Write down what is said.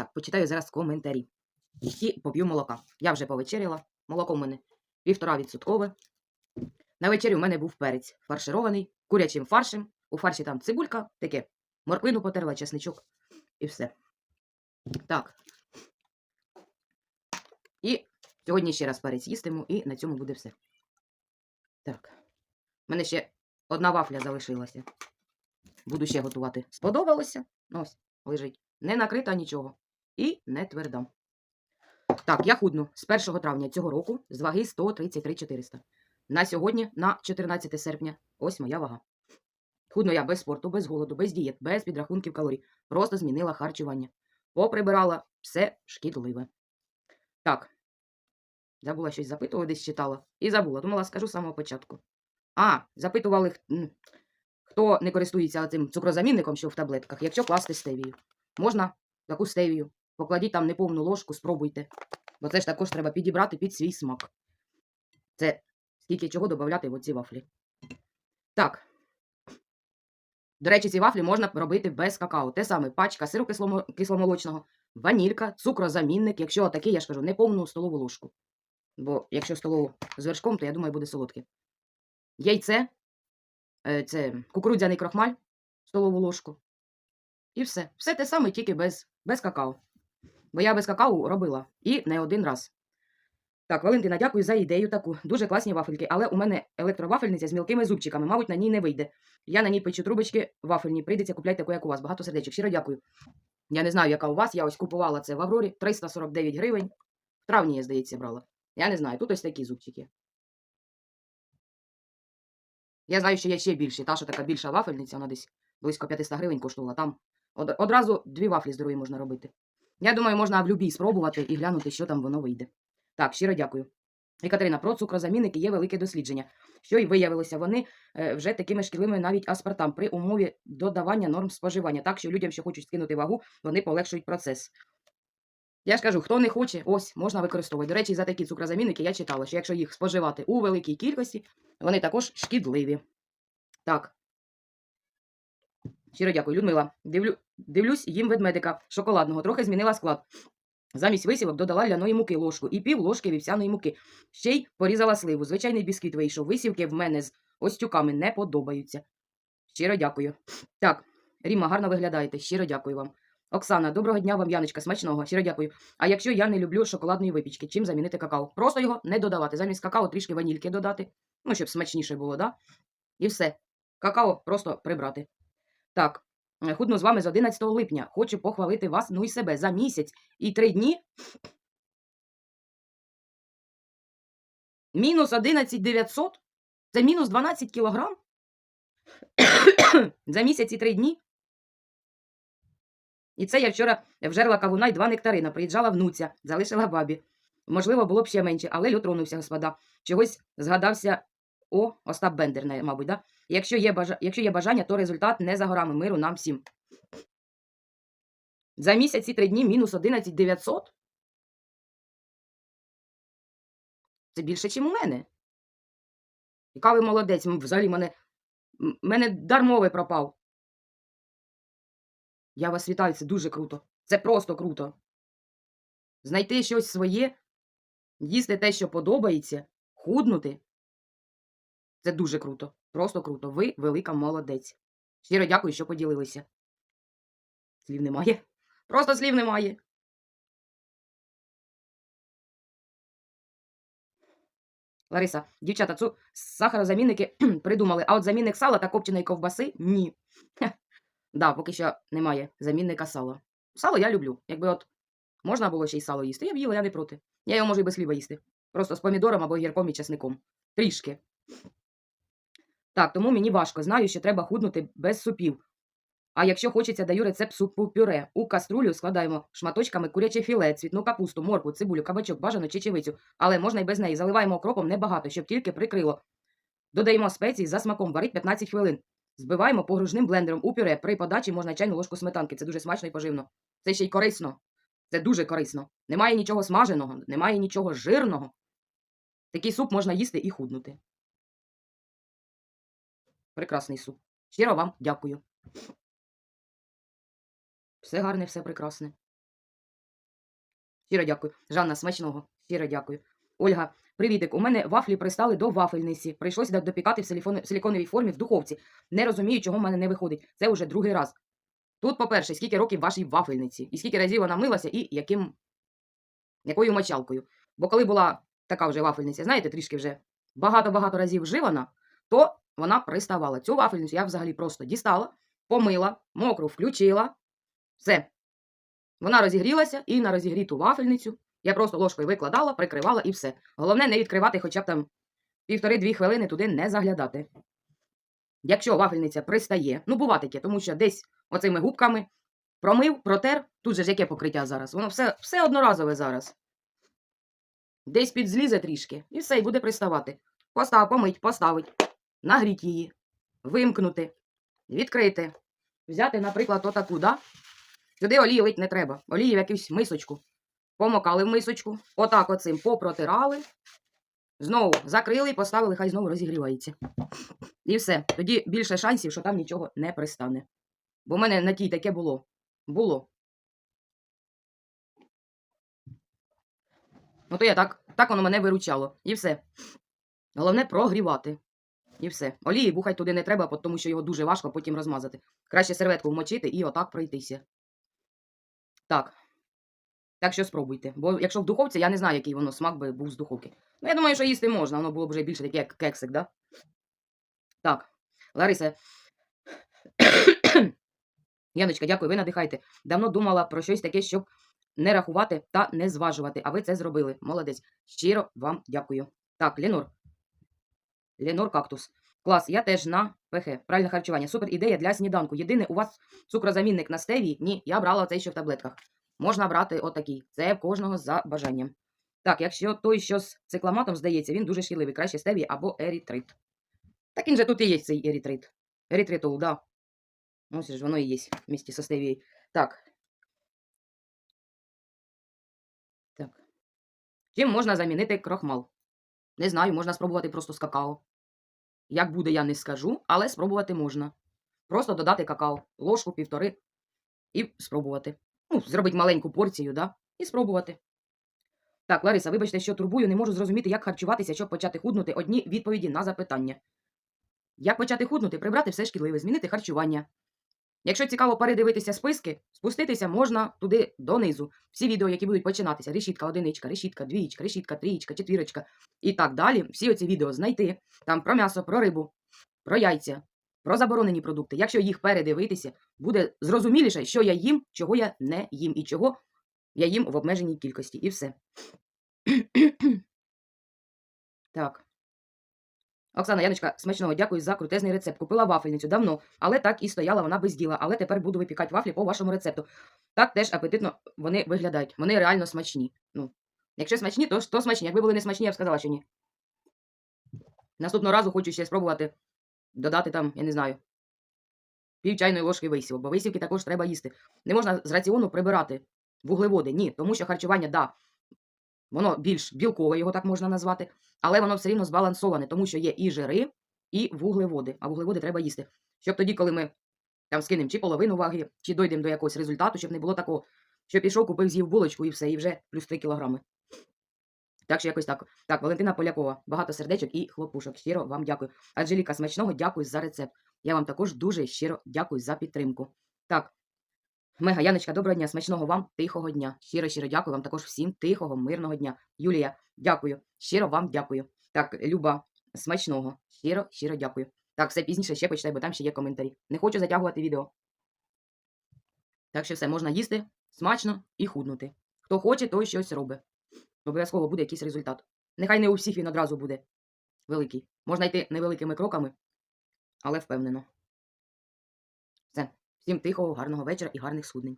Так, почитаю зараз коментарі. І поп'ю молока. Я вже повечеряла. Молоко в мене півтора відсоткове. На вечері у мене був перець фарширований, курячим фаршем. У фарші там цибулька, таке. Морквину потерла, чесничок і все. Так. І сьогодні ще раз перець їстиму, і на цьому буде все. Так. У мене ще одна вафля залишилася. Буду ще готувати. Сподобалося? Ну, Ось, лежить. Не накрита нічого. І не тверда. Так, я худну з 1 травня цього року з ваги 133 400. На сьогодні, на 14 серпня, ось моя вага. Худно я без спорту, без голоду, без дієт, без підрахунків калорій. Просто змінила харчування. Поприбирала все шкідливе. Так. Забула щось запитувала, десь читала. І забула. Думала, скажу з самого початку. А, запитували, хто не користується цим цукрозамінником, що в таблетках, якщо класти стевію. Можна таку стевію. Покладіть там неповну ложку, спробуйте. Бо це ж також треба підібрати під свій смак. Це скільки чого додати в оці вафлі. Так. До речі, ці вафлі можна робити без какао. Те саме пачка сиру кисломолочного, ванілька, цукрозамінник, якщо такий, я ж кажу, неповну столову ложку. Бо якщо столову з вершком, то я думаю, буде солодке. Яйце, е, це кукурудзяний крохмаль, столову ложку. І все. Все те саме, тільки без, без какао. Бо я без какао робила і не один раз. Так, Валентина, дякую за ідею таку. Дуже класні вафельки, але у мене електровафельниця з мілкими зубчиками. Мабуть, на ній не вийде. Я на ній печу трубочки вафельні. Прийдеться купляти таку, як у вас. Багато сердечок. Щиро дякую. Я не знаю, яка у вас. Я ось купувала це в Аврорі. 349 гривень. В травні, я, здається, брала. Я не знаю. Тут ось такі зубчики. Я знаю, що є ще більші. Та, що така більша вафельниця, вона десь близько 500 гривень коштувала. Там одразу дві вафлі здорові можна робити. Я думаю, можна в любій спробувати і глянути, що там воно вийде. Так, щиро дякую. І Катерина, про цукрозамінники є велике дослідження. Що й виявилося, вони е, вже такими шкідливими навіть аспартам при умові додавання норм споживання. Так що людям, що хочуть скинути вагу, вони полегшують процес. Я ж кажу, хто не хоче, ось можна використовувати. До речі, за такі цукрозамінники я читала, що якщо їх споживати у великій кількості, вони також шкідливі. Так. Щиро дякую, Людмила. Дивлю, дивлюсь, їм ведмедика шоколадного. Трохи змінила склад. Замість висівок додала ляної муки ложку і пів ложки вівсяної муки. Ще й порізала сливу. Звичайний бісквіт вийшов. Висівки в мене з остюками не подобаються. Щиро дякую. Так, Ріма, гарно виглядаєте. Щиро дякую вам. Оксана, доброго дня вам, Яночка, смачного. Щиро дякую. А якщо я не люблю шоколадної випічки, чим замінити какао? Просто його не додавати. Замість какао трішки ванільки додати. Ну, щоб смачніше було, да? І все. Какао просто прибрати. Так, е, худно з вами з 11 липня. Хочу похвалити вас, ну і себе за місяць і три дні. Мінус 11 900? Це мінус 12 кілограм? за місяць і три дні? І це я вчора вжерла кавуна і два нектарина. Приїжджала внуця, залишила бабі. Можливо, було б ще менше, але льот тронувся, господа. Чогось згадався о, Остап Бендер, мабуть, да? Якщо є, бажа... Якщо є бажання, то результат не за горами миру нам всім. За місяць і три дні мінус 11 900? Це більше, ніж у мене. Яка ви молодець, взагалі мене, мене дар мови пропав. Я вас вітаю, це дуже круто. Це просто круто. Знайти щось своє, їсти те, що подобається, худнути. Це дуже круто. Просто круто. Ви велика молодець. Щиро дякую, що поділилися. Слів немає. Просто слів немає. Лариса, дівчата, цу сахарозамінники придумали, а от замінник сала та копченої ковбаси ні. Хе. Да, поки що немає замінника сала. Сало я люблю. Якби от можна було ще й сало їсти, я б їла, я не проти. Я його можу і без хліба їсти. Просто з помідором або гірком і чесником. Трішки. Так, тому мені важко. Знаю, що треба худнути без супів. А якщо хочеться, даю рецепт супу пюре. У каструлю складаємо шматочками куряче філе, цвітну капусту, моркву, цибулю, кабачок, бажано чечевицю. Але можна й без неї. Заливаємо окропом небагато, щоб тільки прикрило. Додаємо спеції за смаком, варить 15 хвилин. Збиваємо погружним блендером у пюре. При подачі можна чайну ложку сметанки. Це дуже смачно і поживно. Це ще й корисно. Це дуже корисно. Немає нічого смаженого, немає нічого жирного. Такий суп можна їсти і худнути. Прекрасний суп. Щиро вам дякую. Все гарне, все прекрасне. Щиро дякую. Жанна, смачного. Щиро дякую. Ольга, привітик. У мене вафлі пристали до вафельниці. Прийшлося допікати в силіконовій формі в духовці. Не розумію, чого в мене не виходить. Це вже другий раз. Тут, по-перше, скільки років вашій вафельниці, і скільки разів вона милася, і яким, якою мочалкою. Бо коли була така вже вафельниця, знаєте, трішки вже багато-багато разів вживана, то вона приставала. Цю вафельницю я взагалі просто дістала, помила, мокру включила. Все. Вона розігрілася, і на розігріту вафельницю я просто ложкою викладала, прикривала і все. Головне не відкривати хоча б там півтори-дві хвилини туди не заглядати. Якщо вафельниця пристає, ну бува таке, тому що десь оцими губками промив, протер, тут же ж яке покриття зараз? Воно все, все одноразове зараз. Десь підзлізе трішки, і все, і буде приставати. Постав, помить, поставить, нагріть її, вимкнути, відкрити. Взяти, наприклад, отаку, да? Сюди олії лить не треба. Олії в якусь мисочку. Помокали в мисочку, отак оцим попротирали, знову закрили і поставили, хай знову розігрівається. І все. Тоді більше шансів, що там нічого не пристане. Бо в мене на тій таке було. Було. Ну то я так, так воно мене виручало. І все. Головне прогрівати. І все. Олії бухать туди не треба, тому що його дуже важко потім розмазати. Краще серветку вмочити і отак пройтися. Так. Так що спробуйте. Бо якщо в духовці, я не знаю, який воно смак би був з духовки. Ну, я думаю, що їсти можна, воно було б вже більше таке, як кексик, да? Так. Лариса. Яночка, дякую, ви надихайте. Давно думала про щось таке, щоб не рахувати та не зважувати. А ви це зробили. Молодець. Щиро вам дякую. Так, Ленор. Ленор кактус. Клас, я теж на ПХ. Правильне харчування. Супер ідея для сніданку. Єдине, у вас цукрозамінник на стевії? Ні, я брала цей, що в таблетках. Можна брати отакий. Це кожного за бажанням. Так, якщо той, що з цикламатом, здається, він дуже шкідливий. Краще стевії або ерітрит. Так він же тут і є цей ерітрит. Ерітритол, да. Ось ж воно і є в місті со стевією. Так. Так. Чим можна замінити крохмал? Не знаю, можна спробувати просто з какао. Як буде, я не скажу, але спробувати можна. Просто додати какао, ложку, півтори, і спробувати. Ну, зробити маленьку порцію, да? І спробувати. Так, Лариса, вибачте, що турбую, не можу зрозуміти, як харчуватися, щоб почати худнути одні відповіді на запитання. Як почати худнути, прибрати все шкідливе, змінити харчування. Якщо цікаво передивитися списки, спуститися можна туди донизу. Всі відео, які будуть починатися: решітка, одиничка, решітка, двічка, решітка, трієчка, четвірочка і так далі. Всі оці відео знайти. Там про м'ясо, про рибу, про яйця, про заборонені продукти. Якщо їх передивитися, буде зрозуміліше, що я їм, чого я не їм і чого я їм в обмеженій кількості. І все. так. Оксана Яночка, смачного дякую за крутезний рецепт. Купила вафельницю давно, але так і стояла вона без діла. Але тепер буду випікати вафлі по вашому рецепту. Так теж апетитно вони виглядають. Вони реально смачні. Ну, якщо смачні, то, то смачні. Якби були не смачні, я б сказала, що ні. Наступного разу хочу ще спробувати додати там, я не знаю, пів чайної ложки висівок, бо висівки також треба їсти. Не можна з раціону прибирати вуглеводи. Ні, тому що харчування, да, воно більш білкове, його так можна назвати, але воно все рівно збалансоване, тому що є і жири, і вуглеводи. А вуглеводи треба їсти. Щоб тоді, коли ми там скинемо чи половину ваги, чи дойдемо до якогось результату, щоб не було такого, що пішов, купив, з'їв булочку і все, і вже плюс 3 кілограми. Так що якось так. Так, Валентина Полякова, багато сердечок і хлопушок. Щиро вам дякую. Анжеліка Смачного, дякую за рецепт. Я вам також дуже щиро дякую за підтримку. Так. Мега Яночка, доброго дня, смачного вам, тихого дня. Щиро, щиро дякую вам також всім тихого, мирного дня. Юлія, дякую. Щиро вам дякую. Так, Люба, смачного. Щиро, щиро дякую. Так, все пізніше ще почитай, бо там ще є коментарі. Не хочу затягувати відео. Так що все, можна їсти смачно і худнути. Хто хоче, той щось робить. Обов'язково буде якийсь результат. Нехай не у всіх він одразу буде великий. Можна йти невеликими кроками, але впевнено. Всім тихого, гарного вечора і гарних суднень.